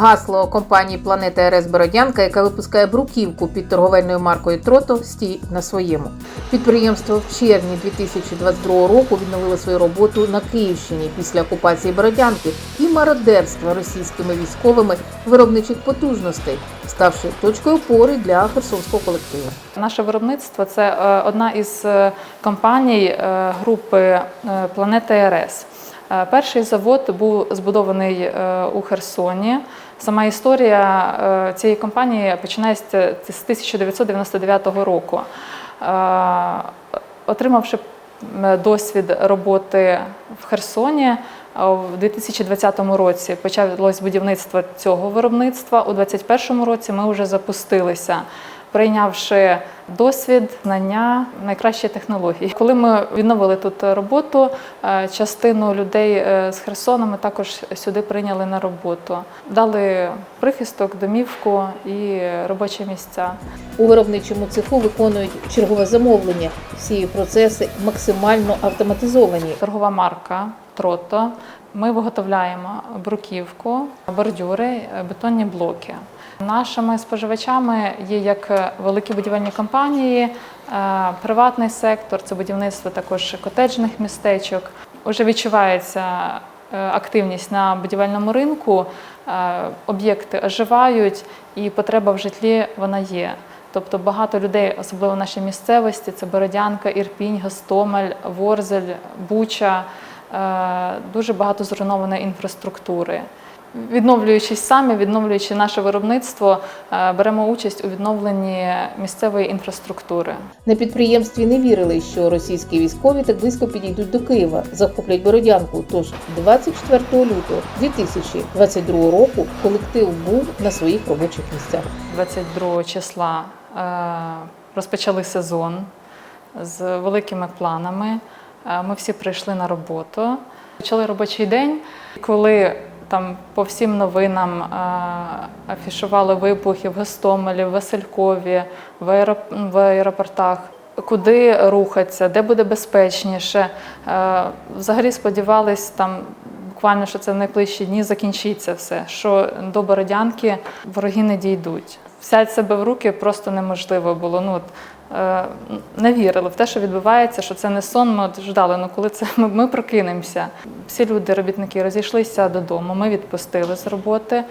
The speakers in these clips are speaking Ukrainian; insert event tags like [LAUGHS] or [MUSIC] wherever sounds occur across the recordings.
Гасло компанії Планета РС Бородянка, яка випускає бруківку під торговельною маркою Трото, стій на своєму. Підприємство в червні 2022 року відновило свою роботу на Київщині після окупації Бородянки і мародерства російськими військовими виробничих потужностей, ставши точкою опори для херсонського колективу. Наше виробництво це е, одна із е, компаній е, групи Планета РС. Е, Перший завод був збудований е, у Херсоні. Сама історія е, цієї компанії починає з 1999 року. Отримавши досвід роботи в Херсоні, у 2020 році почалось будівництво цього виробництва. У 2021 році ми вже запустилися прийнявши досвід, знання, найкращі технології. Коли ми відновили тут роботу, е, частину людей е, з Херсона ми також сюди прийняли на роботу, дали прихисток, домівку і робочі місця. У виробничому цеху виконують чергове замовлення. Всі процеси максимально автоматизовані. Торгова марка Трото. Ми виготовляємо бруківку, бордюри, е, бетонні блоки. Нашими споживачами є як великі будівельні компанії, е, приватний сектор, це будівництво також котеджних містечок. Уже відчувається е, активність на будівельному ринку, е, об'єкти оживають і потреба в житлі вона є. Тобто багато людей, особливо в нашій місцевості, це Бородянка, Ірпінь, Гостомель, Ворзель, Буча, дуже багато зруйнованої інфраструктури. Відновлюючись самі, відновлюючи наше виробництво, е, беремо участь у відновленні місцевої інфраструктури. На підприємстві не вірили, що російські військові так близько підійдуть до Києва, захоплять Бородянку. Тож 24 лютого 2022 року колектив був на своїх робочих місцях. 22 числа е, розпочали сезон з великими планами. Е, Ми всі прийшли на роботу. Почали робочий день, коли там по всім новинам е, афішували вибухи в Гостомелі, в Василькові, в, аероп- в аеропортах. Куди рухатися, де буде безпечніше. Е, Взагалі сподівались там буквально, що це в найближчі дні закінчиться все, що до Бородянки вороги не дійдуть. Взяти себе в руки просто неможливо було. Ну, от, не вірили в те, що відбувається, що це не сон. Ми от ждали, ну коли це ми, ми прокинемося. Всі люди, робітники, розійшлися додому. Ми відпустили з роботи,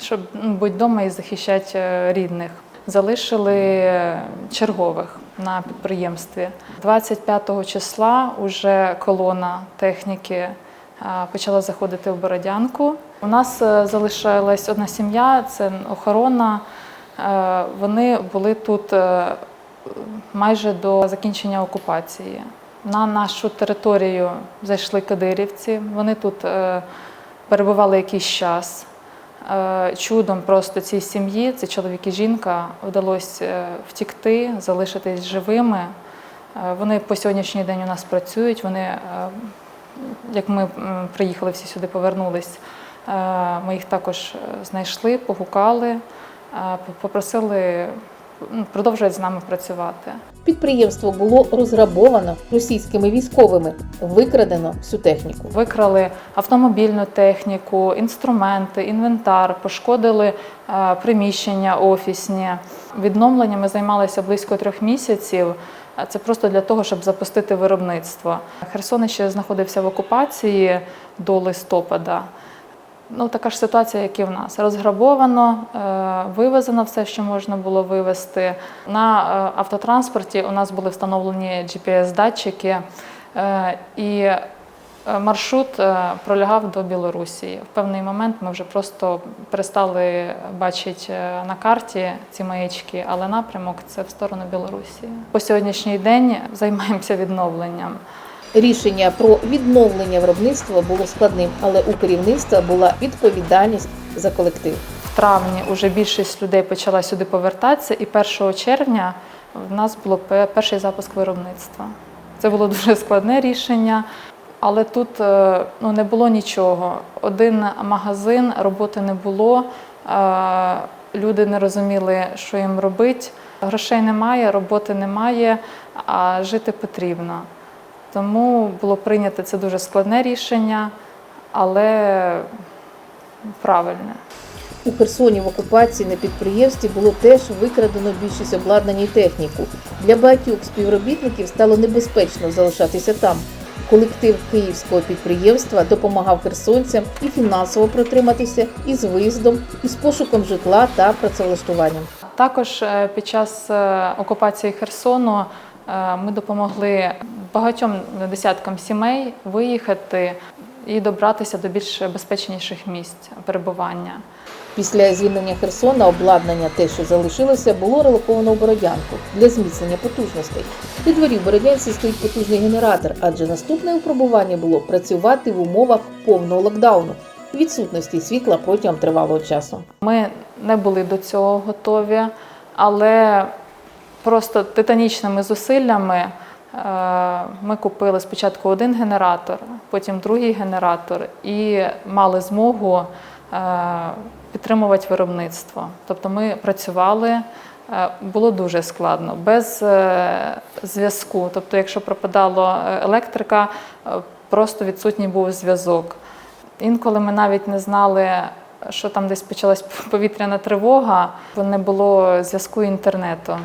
щоб ну, бути вдома і захищати е, рідних. Залишили чергових на підприємстві. 25 числа вже колона техніки е, почала заходити в Бородянку. У нас е, залишилась одна сім'я, це охорона. Е, Вони були тут е, майже до закінчення окупації. На нашу територію зайшли кадирівці. Вони тут е, перебували якийсь час. Е, Чудом просто цій сім'ї, це чоловік і жінка, вдалося е, втікти, залишитись живими. Вони по сьогоднішній день у нас працюють. Вони, як ми приїхали всі сюди, повернулись, ми їх також знайшли, погукали, попросили м, продовжувати з нами працювати. Підприємство було розграбовано російськими військовими, викрадено всю техніку. Викрали автомобільну техніку, інструменти, інвентар, пошкодили е, приміщення офісні. Відновленнями займалися близько трьох місяців. Це просто для того, щоб запустити виробництво. Херсон ще знаходився в окупації до листопада. Ну, така ж ситуація, як і в нас. Розграбовано, е, вивезено все, що можна було вивезти. На е, автотранспорті у нас були встановлені GPS-датчики, е, і маршрут пролягав до Білорусі. В певний момент ми вже просто перестали бачити на карті ці маячки, але напрямок це в сторону Білорусі. По сьогоднішній день займаємося відновленням. Рішення про відновлення виробництва було складним, але у керівництва була відповідальність за колектив. В травні вже більшість людей почала сюди повертатися, і 1 червня в нас було перший запуск виробництва. Це було [LAUGHS] дуже складне рішення, але тут е, ну, не було нічого. Один магазин, роботи не було, е, люди не розуміли, що їм робити. Грошей немає, роботи немає, а жити потрібно. Тому було прийнято це дуже складне рішення, але правильне. У Херсоні в окупації на підприємстві було теж викрадено більшість обладнання і техніку. Для багатьох співробітників стало небезпечно залишатися там. Колектив київського підприємства допомагав херсонцям і фінансово протриматися, і з виїздом, і з пошуком житла та працевлаштуванням. Також е, під час е, окупації Херсону е, ми допомогли багатьом десяткам сімей виїхати і добратися до більш безпечніших місць перебування. Після звільнення Херсона обладнання, те, що залишилося, було релоковано в Бородянку для зміцнення потужностей. У дворі в Бородянці стоїть потужний генератор, адже наступне випробування було працювати в умовах повного локдауну, відсутності світла протягом тривалого часу. Ми не були до цього готові, але просто титанічними зусиллями ми купили спочатку один генератор, потім другий генератор і мали змогу е, підтримувати виробництво. Тобто ми працювали. е, Було дуже складно, без е, зв'язку. Тобто, якщо пропадала е, електрика, е, просто відсутній був зв'язок. Інколи ми навіть не знали, що там десь почалась [LAUGHS] повітряна тривога, не було зв'язку інтернету.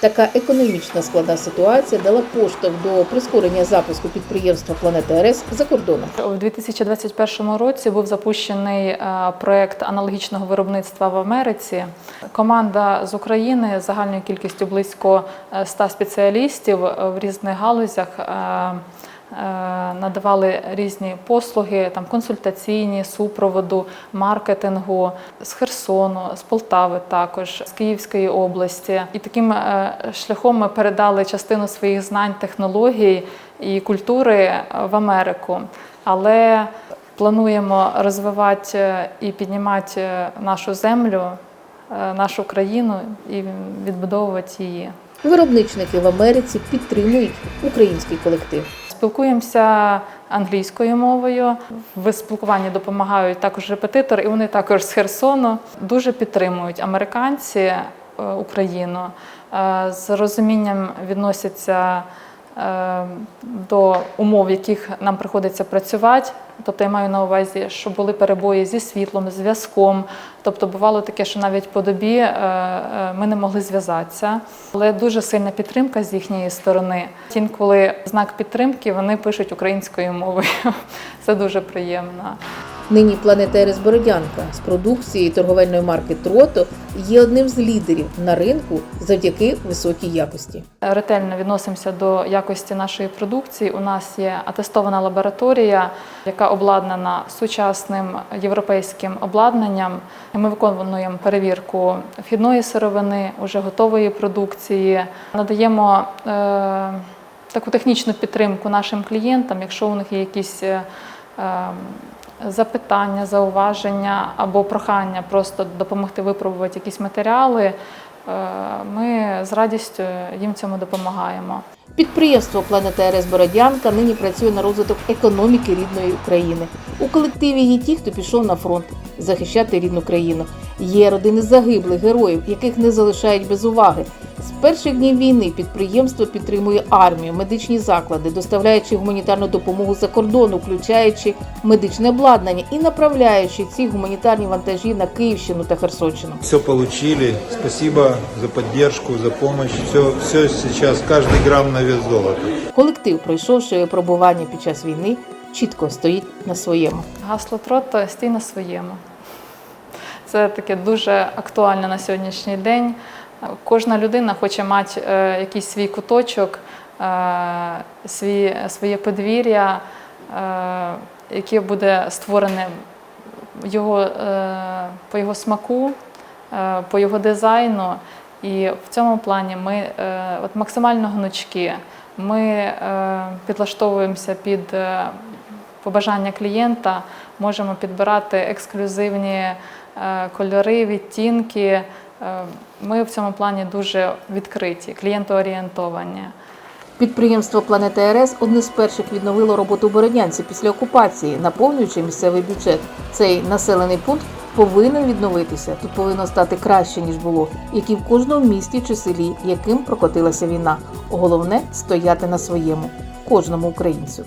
Така економічна складна ситуація дала поштовх до прискорення запуску підприємства Планета РС за кордоном. У 2021 році був запущений е, проект аналогічного виробництва в Америці. Команда з України загальною кількістю близько е, 100 спеціалістів е, в різних галузях е, е, надавали різні послуги, там консультаційні, супроводу, маркетингу з Херсону, з Полтави, також з Київської області. І таким е, шляхом ми передали частину своїх знань, технологій і культури е, в Америку. Але плануємо розвивати е, і піднімати е, нашу землю, е, нашу країну і відбудовувати її. Виробничники в Америці підтримують український колектив. Спілкуємося англійською мовою. В спілкуванні допомагають також репетитори, і вони також з Херсону дуже підтримують американці е, Україну. Е, З розумінням відносяться до умов, в яких нам приходиться працювати. Тобто я маю на увазі, що були перебої зі світлом, зв'язком. Тобто бувало таке, що навіть по добі е, е, ми не могли зв'язатися. Але дуже сильна підтримка з їхньої сторони. Інколи знак підтримки вони пишуть українською мовою. [LAUGHS] Це дуже приємно. Нині планета РС Бородянка з продукцією торговельної марки Трото є одним з лідерів на ринку завдяки високій якості. Ретельно відносимося до якості нашої продукції. У нас є атестована лабораторія, яка обладнана сучасним європейським обладнанням. Ми виконуємо перевірку вхідної сировини, уже готової продукції. Надаємо е, таку технічну підтримку нашим клієнтам, якщо у них є якісь. е, е, Запитання, зауваження або прохання просто допомогти випробувати якісь матеріали. е, Ми з радістю їм цьому допомагаємо. Підприємство Планета РС Бородянка нині працює на розвиток економіки рідної України. У колективі є ті, хто пішов на фронт захищати рідну країну. Є родини загиблих героїв, яких не залишають без уваги. З перших днів війни підприємство підтримує армію, медичні заклади, доставляючи гуманітарну допомогу за кордон, включаючи медичне обладнання і направляючи ці гуманітарні вантажі на Київщину та Херсонщину. Все получили. Спасибо за поддержку, за помощь. Все, все сейчас, каждый грамм на вес золота. Колектив, пройшовши випробування під час війни, чітко стоїть на своєму. Гасло трото стій на своєму. Це таке дуже актуальне на сьогоднішній день. Кожна людина хоче мати е, якийсь свій куточок, е, своє подвір'я, е, яке буде створене його, по його смаку, по його дизайну. І в цьому плані ми от максимально гнучкі. Ми підлаштовуємося під побажання клієнта, можемо підбирати ексклюзивні кольори, відтінки. Ми в цьому плані дуже відкриті, клієнтоорієнтовані. Підприємство Планета РС одне з перших відновило роботу Бородянці після окупації, наповнюючи місцевий бюджет. Цей населений пункт повинен відновитися. Тут повинно стати краще ніж було, як і в кожному місті чи селі, яким прокотилася війна. Головне стояти на своєму кожному українцю.